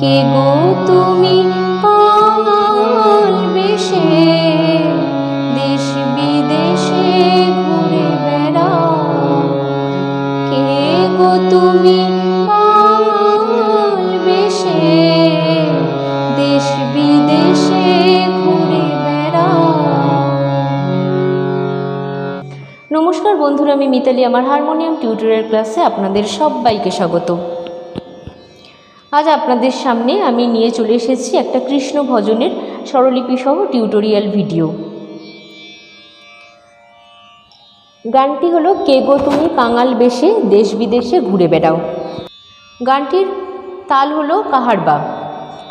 কে গো তুমি? দেশ তুমি? দেশ নমস্কার বন্ধুরা, আমি মিতালি। আমার হারমোনিয়াম টিউটোরিয়াল ক্লাসে আপনাদের সবাইকে স্বাগত। আজ আপনাদের সামনে আমি নিয়ে চলে এসেছি একটা কৃষ্ণ ভজনের স্বরলিপি সহ টিউটোরিয়াল ভিডিও গানটি হলো, কে গো তুমি কাঙাল বেশে দেশ বিদেশে ঘুরে বেড়াও। গানটির তাল হলো কাহারবা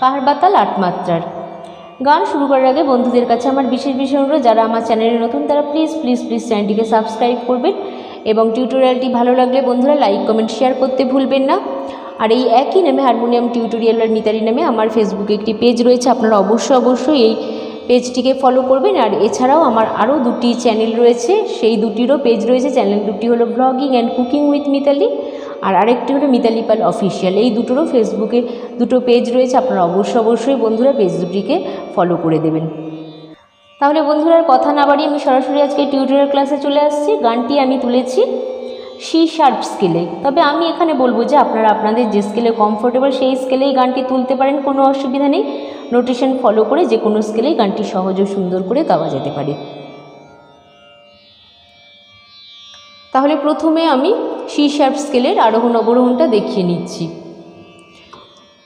কাহারবা তাল আট মাত্রার। গান শুরু করার আগে বন্ধুদের কাছে আমার বিশেষ বিশেষ অনুরোধ, যারা আমার চ্যানেলে নতুন, তারা প্লিজ প্লিজ প্লিজ চ্যানেলটিকে সাবস্ক্রাইব করবেন এবং টিউটোরিয়ালটি ভালো লাগলে বন্ধুরা লাইক কমেন্ট শেয়ার করতে ভুলবেন না। আর এই একই নামে হারমোনিয়াম টিউটোরিয়াল আর মিতালি নামে আমার ফেসবুকে একটি পেজ রয়েছে, আপনারা অবশ্যই অবশ্যই এই পেজটিকে ফলো করবেন। আর এছাড়াও আমার আরও দুটি চ্যানেল রয়েছে, সেই দুটিরও পেজ রয়েছে। চ্যানেল দুটি হলো blogging and cooking with Mitali আর আরেকটি হলো মিতালি পাল অফিসিয়াল এই দুটোরও ফেসবুকে দুটো পেজ রয়েছে, আপনারা অবশ্যই অবশ্যই বন্ধুরা পেজ দুটিকে ফলো করে দেবেন। তাহলে বন্ধুরা কথা না বাড়িয়ে আমি সরাসরি আজকে টিউটোরিয়াল ক্লাসে চলে আসছি। গানটি আমি তুলেছি। সি শার্প স্কেলে তবে আমি এখানে বলব যে আপনারা আপনাদের যে স্কেলে কমফোর্টেবল সেই স্কেলেই গানটি তুলতে পারেন, কোনো অসুবিধা নেই। নোটেশন ফলো করে যে কোনো স্কেলেই গানটি সহজ ও সুন্দর করে গাওয়া যেতে পারে। তাহলে প্রথমে আমি সি শার্প স্কেলের আরোহণ অবরোহণটা দেখিয়ে নিচ্ছি।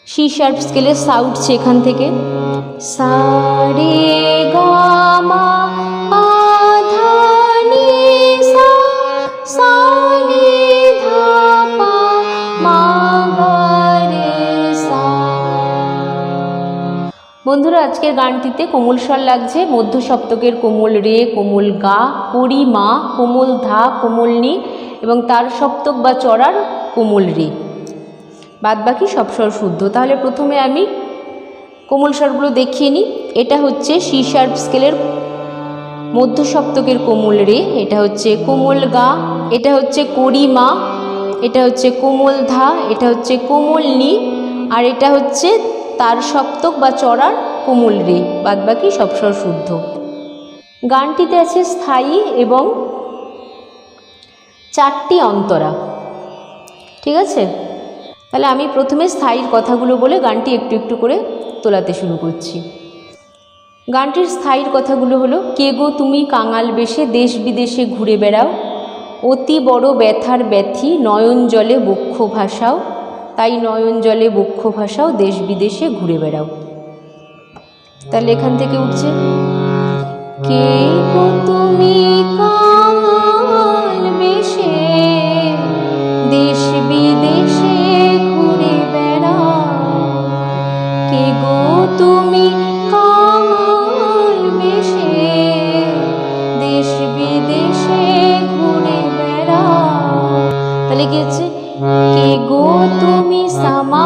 সি শার্প স্কেলের সাউট সেখান থেকে। সা রে গা বন্ধুরা, আজকের গানটিতে কোমল স্বর লাগছে মধ্য সপ্তকের কোমল রে, কোমল গা করি মা, কোমল ধা, কোমল নি এবং তার সপ্তক বা চড়ার কোমল রে। বাদ বাকি সব স্বর শুদ্ধ। তাহলে প্রথমে আমি কোমল স্বরগুলো দেখিয়ে নিই। এটা হচ্ছে সি শার্প স্কেলের মধ্য সপ্তকের কোমল রে, এটা হচ্ছে কোমল গা, এটা হচ্ছে করি মা, এটা হচ্ছে কোমল ধা, এটা হচ্ছে কোমল নি, আর এটা হচ্ছে তার সপ্তক বা চড়ার কোমল রে বাদ বাকি সব স্বর শুদ্ধ। গানটিতে আছে স্থায়ী এবং চারটি অন্তরা। ঠিক আছে? তাহলে আমি প্রথমে স্থায়ীর কথাগুলো বলে গানটি একটু একটু করে তোলাতে শুরু করছি। গানটির স্থায়ীর কথাগুলো হলো, কে গো তুমি কাঙাল বেশে দেশ বিদেশে ঘুরে বেড়াও? অতি বড় ব্যথার ব্যথি নয়ন জলে বক্ষ ভাসাও? তাই নয়ন জলে বক্ষ ভাসাও, দেশ বিদেশে ঘুরে বেড়াও। তাহলে এখান থেকে উঠছে। কে তুমি দেশ কে গো তুমি বেশে দেশ বিদেশে ঘুরে তাহলে তুমি সামা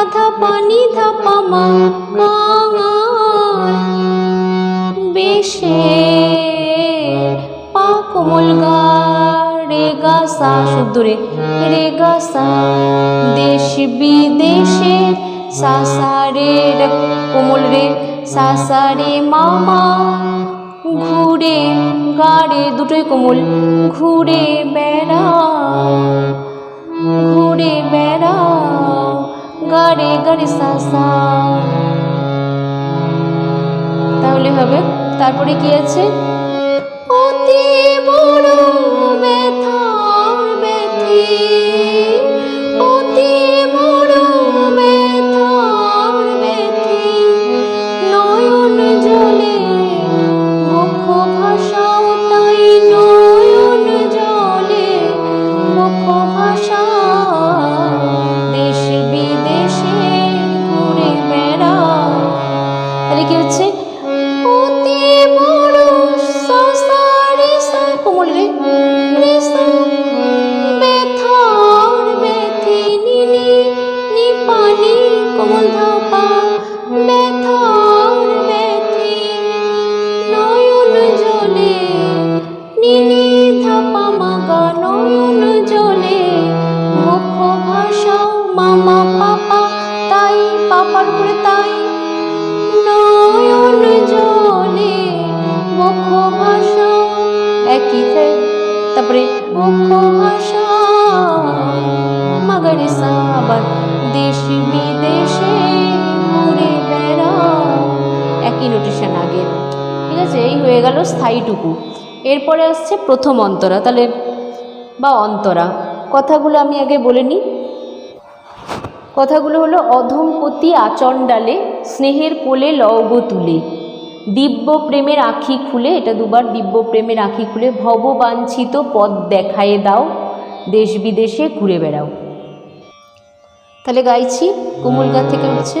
পাধা পানি ধাপা মা বেশে পা কোমল গা, রে গা সা শুদ্ধ রে গা সা দেশ বিদেশে, সা সা রে রে কোমল রে, সা সা রে মামা ঘুরে গাড়ে দুটোই কোমল, ঘুরে বেড়াও ঘুরে বেড়াও গাড়ে গাড়ি তাহলে হবে তারপরে কি আছে? অতি বড় ব্যথা ব্যথি। একই থাকে। তারপরে মুখ্য ভাষা, মাগারে সাবার দেশ বিদেশে ঘুরে বেড়া। একই নোটেশন আগে। ঠিক আছে, এই হয়ে গেল স্থায়ীটুকু। এরপরে আসছে প্রথম অন্তরা। তাহলে, বা অন্তরা। কথাগুলো আমি আগে বলে নিই। কথাগুলো হলো, অধমপতি আচণ্ডালে, স্নেহের কোলে লব তুলে। দিব্য প্রেমের আখি খুলে, এটা দুবার দিব্য প্রেমের আখি খুলে, ভববাঞ্ছিত পথ দেখায়ে দাও, দেশ বিদেশে ঘুরে বেড়াও। তাহলে গাইছি, কোমল গা থেকে উঠছে।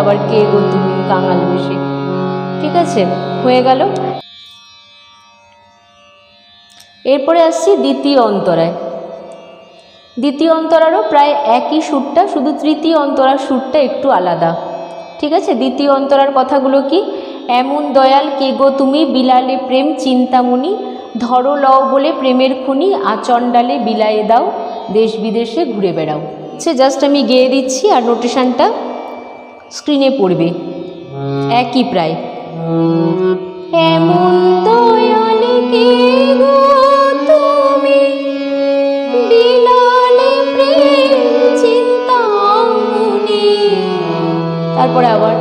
আবার কে গো তুমি, কাঙাল বেশে। ঠিক আছে, হয়ে গেল। এরপরে আসছি দ্বিতীয় অন্তরায়। দ্বিতীয় অন্তরারও প্রায় একই সুরটা, শুধু তৃতীয় অন্তরার সুরটা একটু আলাদা। ঠিক আছে, দ্বিতীয় অন্তরার কথাগুলো কি? এমন দয়াল কে গো তুমি, বিলালে প্রেম চিন্তামণি, ধরো লও বলে প্রেমের খুনি আচণ্ডালে বিলায়ে দাও, দেশ বিদেশে ঘুরে বেড়াও। সে জাস্ট আমি গেয়ে দিচ্ছি আর নোটেশনটা স্ক্রিনে পড়বে। একই প্রায়। এমন তারপরে আবার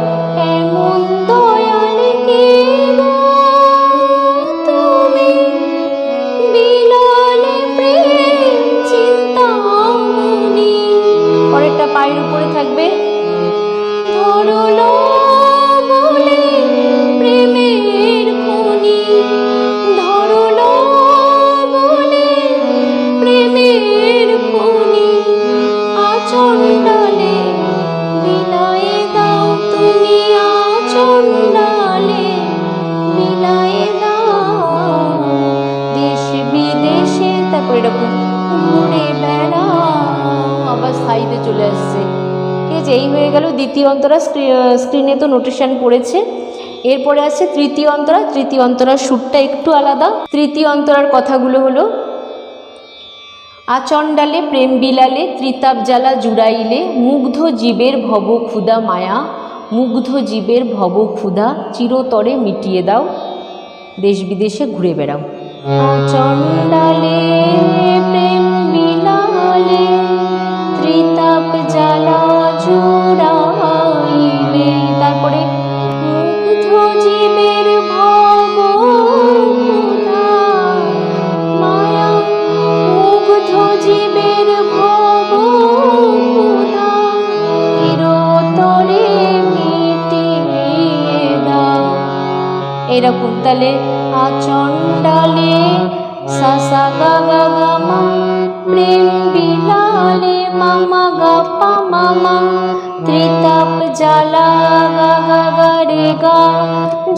দ্বিতীয় অন্তরা স্ক্রিনে তো নোটিশন পড়েছে। এরপরে আছে তৃতীয় অন্তরা। তৃতীয় অন্তরার সুরটা একটু আলাদা। তৃতীয় অন্তরার কথাগুলো হলো, আচণ্ডালে প্রেম বিলালে, ত্রিতাপ জ্বালা জুড়াইলে, মুগ্ধ জীবের ভব ক্ষুদা মায়া, মুগ্ধ জীবের ভব ক্ষুধা চিরতরে মিটিয়ে দাও, দেশ বিদেশে ঘুরে বেড়াও। আচণ্ডালে প্রেম বিলালে, ত্রিতাপ জ্বালা জুড়াইলে এরকম তাহলে আচণ্ডালে সাসা গা গা গা মা, প্রেম বিলালে মামা গা পা মামা ত্রিতাপ জ্বালা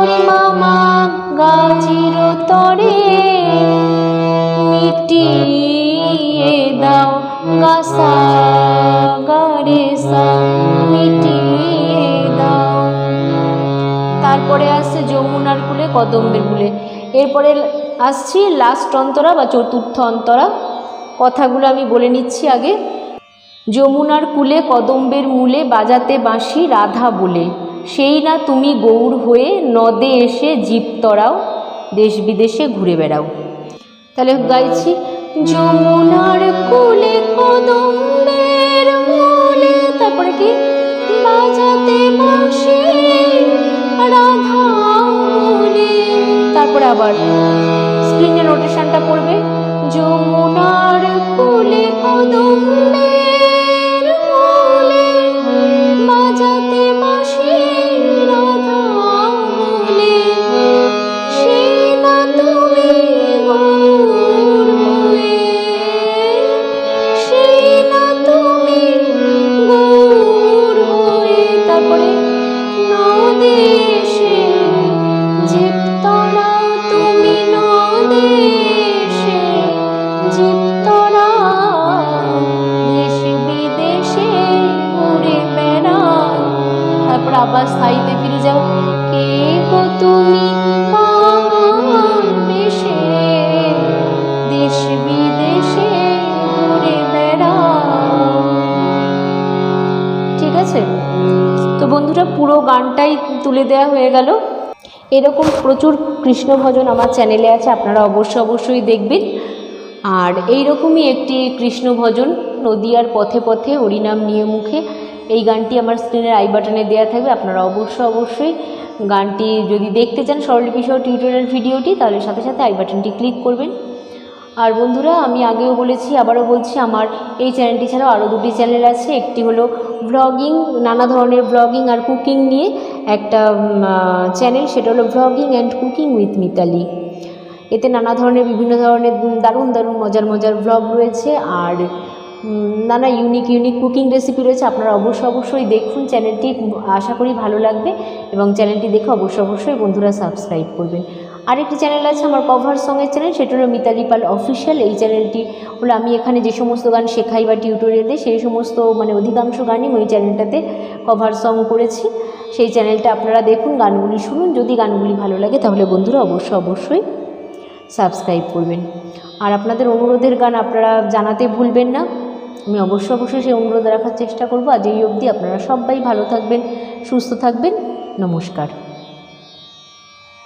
করি মামা গা চিরতরে মিটিয়ে দাও গারে সা, মিটিয়ে দাও। তারপরে আসছে যমুনার কুলে, কদম্বের কুলে। এরপরে আসছি লাস্ট অন্তরা বা চতুর্থ অন্তরা। কথাগুলো আমি বলে নিচ্ছি আগে। যমুনার কুলে, কদম্বের মূলে বাজাতে বাঁশি রাধা বলে। সেই না তুমি গৌর হয়ে নদে এসে জীব তরাও, দেশ বিদেশে ঘুরে বেড়াও। তাহলে গাইছি, যমুনার কুলে কদম্বের মূলে তারপরে কি? বাজাতে বাঁশি রাধা তারপরে আবার স্ক্রিনে নোটেশনটা পড়বে গানটাই তুলে দেওয়া হয়ে গেল। এরকম প্রচুর কৃষ্ণ ভজন আমার চ্যানেলে আছে, আপনারা অবশ্য অবশ্যই দেখবেন। আর এই রকমই একটি কৃষ্ণ ভজন নদিয়ার পথে পথে, হরিনাম নিয়ে মুখে। এই গানটি আমার স্ক্রিনের আই বাটনে দেওয়া থাকবে, আপনারা অবশ্য অবশ্যই গানটি যদি দেখতে চান স্বরলিপি সহ টিউটোরিয়াল ভিডিওটি তাহলে সাথে সাথে আই বাটনটি ক্লিক করবেন। আর বন্ধুরা, আমি আগেও বলেছি, আবারও বলছি, আমার এই চ্যানেলটি ছাড়াও আরও দুটি চ্যানেল আছে। একটি হলো ব্লগিং নানা ধরনের ব্লগিং আর কুকিং নিয়ে। একটা চ্যানেল সেটা হলো blogging and cooking with Mitali এতে নানা ধরনের, বিভিন্ন ধরনের দারুণ দারুণ, মজার মজার ব্লগ রয়েছে। আর নানা ইউনিক ইউনিক কুকিং রেসিপি রয়েছে। আপনারা অবশ্যই অবশ্যই দেখুন চ্যানেলটি আশা করি ভালো লাগবে। এবং চ্যানেলটি দেখে অবশ্যই অবশ্যই বন্ধুরা সাবস্ক্রাইব করবেন। আরেকটি চ্যানেল আছে আমার কভার সঙ্গের চ্যানেল সেটা হলো মিতালি পাল অফিসিয়াল এই চ্যানেলটি হলো আমি এখানে যে সমস্ত গান শেখাই বা টিউটোরিয়াল দিই, সেই সমস্ত মানে অধিকাংশ গানই ওই চ্যানেলটাতে কভার সং করেছি। সেই চ্যানেলটা আপনারা দেখুন, গানগুলি শুনুন। যদি গানগুলি ভালো লাগে, তাহলে বন্ধুরা অবশ্যই অবশ্যই সাবস্ক্রাইব করবেন। আর আপনাদের অনুরোধের গান আপনারা জানাতে ভুলবেন না। আমি অবশ্যই অবশ্যই সেই অনুরোধ রাখার চেষ্টা করব। আজ এই অবধি আপনারা সবাই ভালো থাকবেন, সুস্থ থাকবেন। নমস্কার।